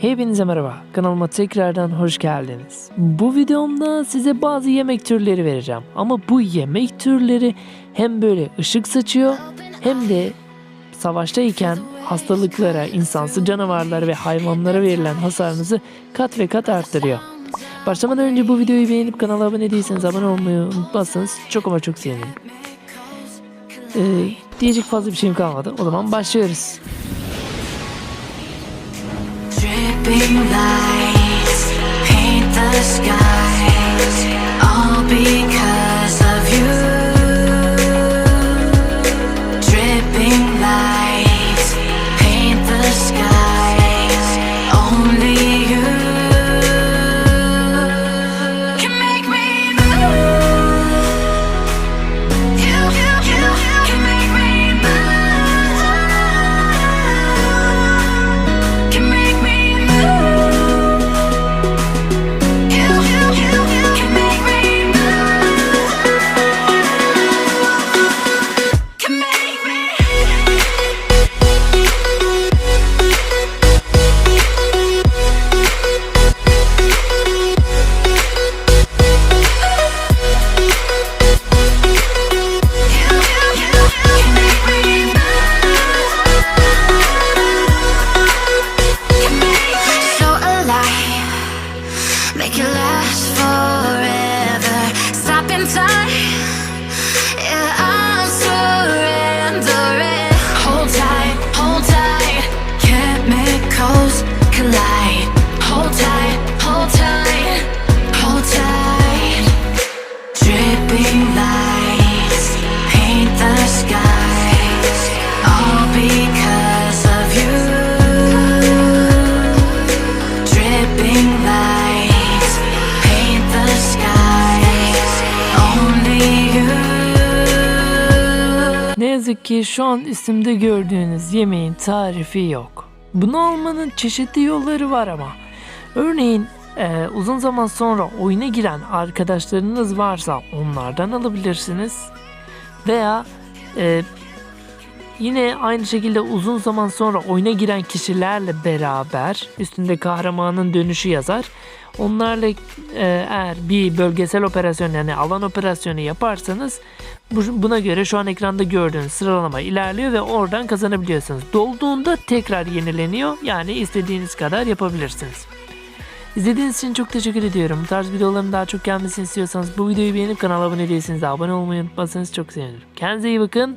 Hepinize merhaba. Kanalıma tekrardan hoş geldiniz. Bu videomda size bazı yemek türleri vereceğim. Ama bu yemek türleri hem böyle ışık saçıyor hem de savaştayken hastalıklara, insansı canavarlara ve hayvanlara verilen hasarınızı kat ve kat arttırıyor. Başlamadan önce bu videoyu beğenip kanala abone değilseniz abone olmayı unutmazsanız çok ama çok sevinirim. Ee, diyecek fazla bir şeyim kalmadı. O zaman başlıyoruz. Dripping lights paint the skies, inside yazık ki şu an üstümde gördüğünüz yemeğin tarifi yok. Bunu almanın çeşitli yolları var ama. Örneğin e, uzun zaman sonra oyuna giren arkadaşlarınız varsa onlardan alabilirsiniz. Veya e, yine aynı şekilde uzun zaman sonra oyuna giren kişilerle beraber üstünde kahramanın dönüşü yazar. Onlarla e, eğer bir bölgesel operasyon yani alan operasyonu yaparsanız bu- buna göre şu an ekranda gördüğünüz sıralama ilerliyor ve oradan kazanabiliyorsunuz. Dolduğunda tekrar yenileniyor. Yani istediğiniz kadar yapabilirsiniz. İzlediğiniz için çok teşekkür ediyorum. Bu tarz videoların daha çok gelmesini istiyorsanız bu videoyu beğenip kanala abone değilseniz de abone olmayı unutmazsanız çok sevinirim. Kendinize iyi bakın.